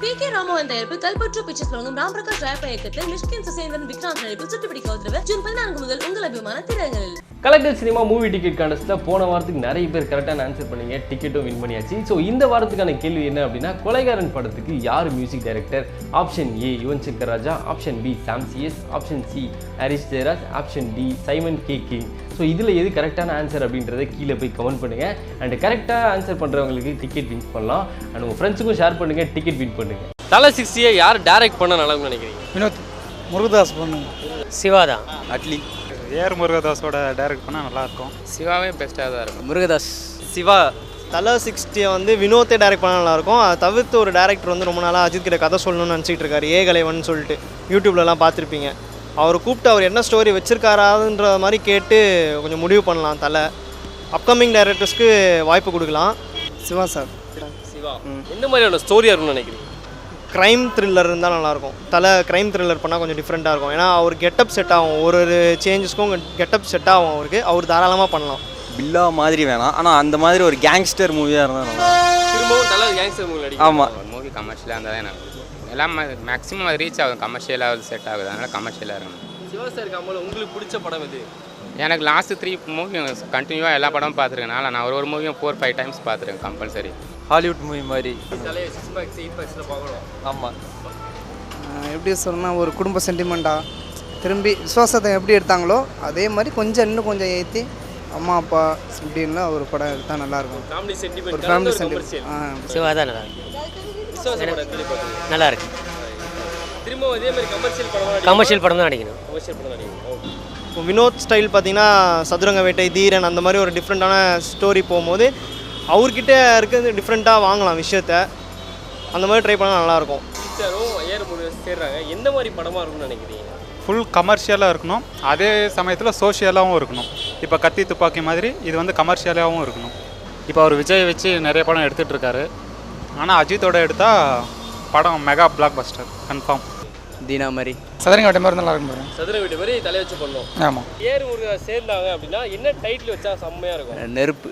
B K Ramohan தயாரிப்பு கல்பற்று pictures வழங்கும் ராம் பிரகாஷ் ராயப்பா இயக்கத்தில் மிஷ்கின் சுசேந்திரன் விக்ராந்த் நடிப்பில் சுட்டுப்பிடிக்க உத்தரவு. ஜூன் பதினான்கு முதல் உங்கள் அபிமான திரையரங்களில் கலெக்டர் சினிமா மூவி டிக்கெட் கான்டெஸ்ட்டில் போன வாரத்துக்கு நிறைய பேர் கரெக்டான ஆன்சர் பண்ணீங்க. டிக்கெட்டும் வின் பண்ணியாச்சு. ஸோ இந்த வாரத்துக்கான கேள்வி என்ன அப்படின்னா கொலைகாரன் படத்துக்கு யார் music director option A Yuvan Shankar Raja. Option B Sam CS option C Harris Jayaraj. Option D Simon K King so இதில் எது கரெக்டான ஆன்சர் அப்படின்றத கீழே போய் கமெண்ட் பண்ணுங்கள் அண்ட் கரெக்டாக ஆன்சர் பண்ணுறவங்களுக்கு டிக்கெட் வின் பண்ணலாம். அண்ட் உங்கள் ஃப்ரெண்ட்ஸுக்கும் ஷேர் பண்ணுங்கள் டிக்கெட் வின் பண்ணுங்கள் தலை சிக்ஸ்டியை யார் டைரக்ட் பண்ண நல்லா நினைக்கிறீங்க? வினோத் முருகதாஸ் பண்ணுங்க. சிவா தான் அட்லி. ஏஆர் முருகதாஸோட டைரக்ட் பண்ணால் நல்லாயிருக்கும். சிவாவே பெஸ்ட்டாக தான் இருக்கும். முருகதாஸ். சிவா. தலை சிக்ஸ்டியை வந்து வினோத்தே டைரக்ட் பண்ண நல்லாயிருக்கும். அதை தவிர்த்து ஒரு டேரக்டர் வந்து ரொம்ப நாளாக அஜித் கிட்ட கதை சொல்லணும்னு நினச்சிட்டு இருக்காரு ஏகலைவன் சொல்லிட்டு. யூடியூப்லலாம் பார்த்துருப்பீங்க. அவர் கூப்பிட்டு அவர் என்ன ஸ்டோரி வச்சிருக்காரான்ற மாதிரி கேட்டு கொஞ்சம் முடிவு பண்ணலாம் தலை. அப்கமிங் டைரக்டர்ஸ்க்கு வாய்ப்பு கொடுக்கலாம். சிவா சார். சிவா எந்த மாதிரியான ஸ்டோரியாக இருக்கும்னு நினைக்கிறீங்க? க்ரைம் த்ரில்லர் இருந்தால் நல்லாயிருக்கும். தலை க்ரைம் த்ரில்லர் பண்ணால் கொஞ்சம் டிஃப்ரெண்ட்டாக இருக்கும். ஏன்னா அவர் கெட்டப் செட் ஆகும். ஒரு ஒரு சேஞ்சஸ்க்கும் கெட்டப் செட் ஆகும் அவருக்கு. அவர் தாராளமாக பண்ணலாம். பில்லா மாதிரி வேணாம். ஆனால் அந்த மாதிரி ஒரு கேங்ஸ்டர் மூவியாக இருந்தால் நல்லா திரும்பவும் தலை கேங்ஸ்டர் மூவி ஆமாம் மூவி கமர்ஷியலாக இருந்தால் தான். எல்லாம் மேக்ஸிமம் அது ரீச் ஆகும். கமர்ஷியலாக செட் ஆகுது. அதனால் கமர்ஷியலாக இருக்கணும். சிவா சார் கமல் உங்களுக்கு பிடிச்ச படம் எது? எனக்கு லாஸ்ட் த்ரீ மூவி கண்டினியூவாக எல்லா படமும் பார்த்துருக்கனால நான் ஒரு ஒரு மூவியும் ஃபோர் ஃபைவ் டைம்ஸ் பார்த்துருக்கேன் கம்பல்சரி ஹாலிவுட் மூவி மாதிரி. ஆமாம் எப்படி சொல்லணும்னா ஒரு குடும்ப சென்டிமெண்ட்டாக திரும்பி விசுவாசத்தை எப்படி எடுத்தாங்களோ அதே மாதிரி கொஞ்சம் இன்னும் கொஞ்சம் ஏற்றி அம்மா அப்பா இப்படின்லாம் ஒரு படம் எடுத்தால் நல்லாயிருக்கும் ஃபேமிலி ஒரு sentiment family commercial sentiment Siva தான் நல்லா நல்லா இருக்கு திரும்ப மாதிரி கமர்ஷியல் படம் கமர்ஷியல் படம் தான் நடிக்கணும். கமர்ஷியல் படம் நடிக்கும் ஓகே இப்போ வினோத் ஸ்டைல் பார்த்தீங்கன்னா சதுரங்க வேட்டை தீரன் அந்த மாதிரி ஒரு டிஃப்ரெண்ட்டான ஸ்டோரி போகும்போது அவர்கிட்ட இருக்கிறது டிஃப்ரெண்ட்டாக வாங்கலாம் விஷயத்த. அந்த மாதிரி ட்ரை பண்ணால் நல்லாயிருக்கும். சேர்றாங்க. எந்த மாதிரி படமாக இருக்கும்னு நினைக்கிறீங்க? ஃபுல் கமர்ஷியலாக இருக்கணும். அதே சமயத்தில் சோஷியலாகவும் இருக்கணும். இப்போ கத்தி துப்பாக்கி மாதிரி இது வந்து கமர்ஷியலாகவும் இருக்கணும். இப்போ அவர் விஜய் வச்சு நிறைய படம் எடுத்துகிட்டு இருக்காரு. ஆனால் அஜித்தோட எடுத்தால் படம் mega blockbuster confirm Dheena மாதிரி சதுரங்க வட்டம் மாதிரி நல்லா இருக்கும் பாருங்க. சதுர வீட்டு மாதிரி தலை வச்சு பண்ணோம் ஆமாம் ஏர் முருகன் சேர்ந்தாங்க அப்படின்னா என்ன டைட்டில் வச்சா செம்மையாக இருக்கும்? நெருப்பு.